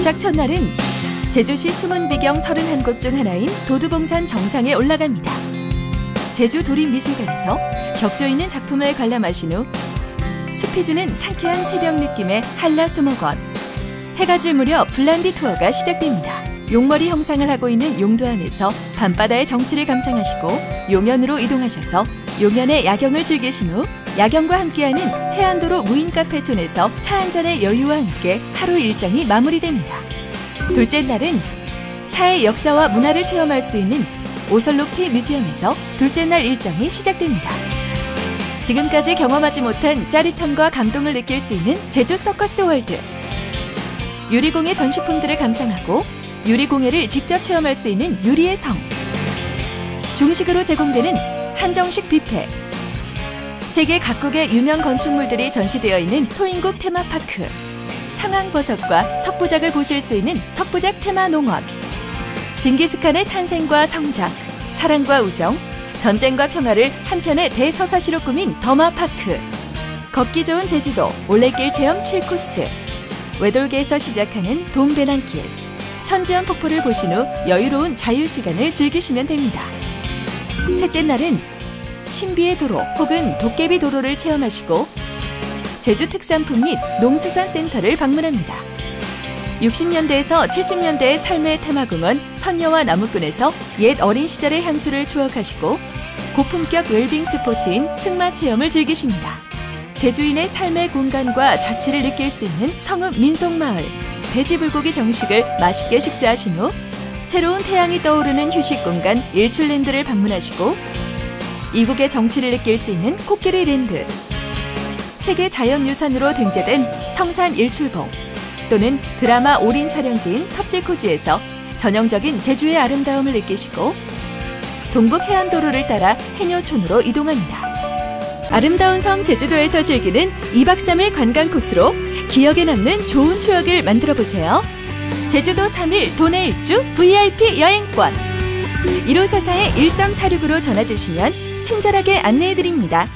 도착 첫날은 제주시 숨은 비경 31곳 중 하나인 도두봉산 정상에 올라갑니다. 제주 도립미술관에서 격조 있는 작품을 관람하신 후 숲이 주는 상쾌한 새벽 느낌의 한라수목원 해가 질 무렵 블란디 투어가 시작됩니다. 용머리 형상을 하고 있는 용도암에서 밤바다의 정취를 감상하시고 용현으로 이동하셔서 용현의 야경을 즐기신 후 야경과 함께하는 해안도로 무인 카페촌에서 차 한 잔의 여유와 함께 하루 일정이 마무리됩니다. 둘째 날은 차의 역사와 문화를 체험할 수 있는 오설록티 뮤지엄에서 둘째 날 일정이 시작됩니다. 지금까지 경험하지 못한 짜릿함과 감동을 느낄 수 있는 제주 서커스 월드. 유리공예 전시품들을 감상하고 유리공예를 직접 체험할 수 있는 유리의 성. 중식으로 제공되는 한정식 뷔페. 세계 각국의 유명 건축물들이 전시되어 있는 소인국 테마파크. 상황버섯과 석부작을 보실 수 있는 석부작 테마농원. 징기스칸의 탄생과 성장, 사랑과 우정, 전쟁과 평화를 한편의 대서사시로 꾸민 더마파크. 걷기 좋은 제주도 올레길 체험 7코스. 외돌개에서 시작하는 돈배난길. 천지연 폭포를 보신 후 여유로운 자유시간을 즐기시면 됩니다. 셋째 날은 신비의 도로 혹은 도깨비 도로를 체험하시고 제주 특산품 및 농수산 센터를 방문합니다. 60년대에서 70년대의 삶의 테마공원 선녀와 나무꾼에서 옛 어린 시절의 향수를 추억하시고 고품격 웰빙 스포츠인 승마 체험을 즐기십니다. 제주인의 삶의 공간과 자취를 느낄 수 있는 성읍 민속마을 돼지불고기 정식을 맛있게 식사하신 후 새로운 태양이 떠오르는 휴식 공간 일출랜드를 방문하시고 이국의 정취를 느낄 수 있는 코끼리 랜드 세계 자연유산으로 등재된 성산 일출봉 또는 드라마 올인 촬영지인 섭지코지에서 전형적인 제주의 아름다움을 느끼시고 동북 해안도로를 따라 해녀촌으로 이동합니다. 아름다운 섬 제주도에서 즐기는 2박 3일 관광 코스로 기억에 남는 좋은 추억을 만들어 보세요. 제주도 3일 도내 일주 VIP 여행권 1544-1346으로 전화 주시면 친절하게 안내해 드립니다.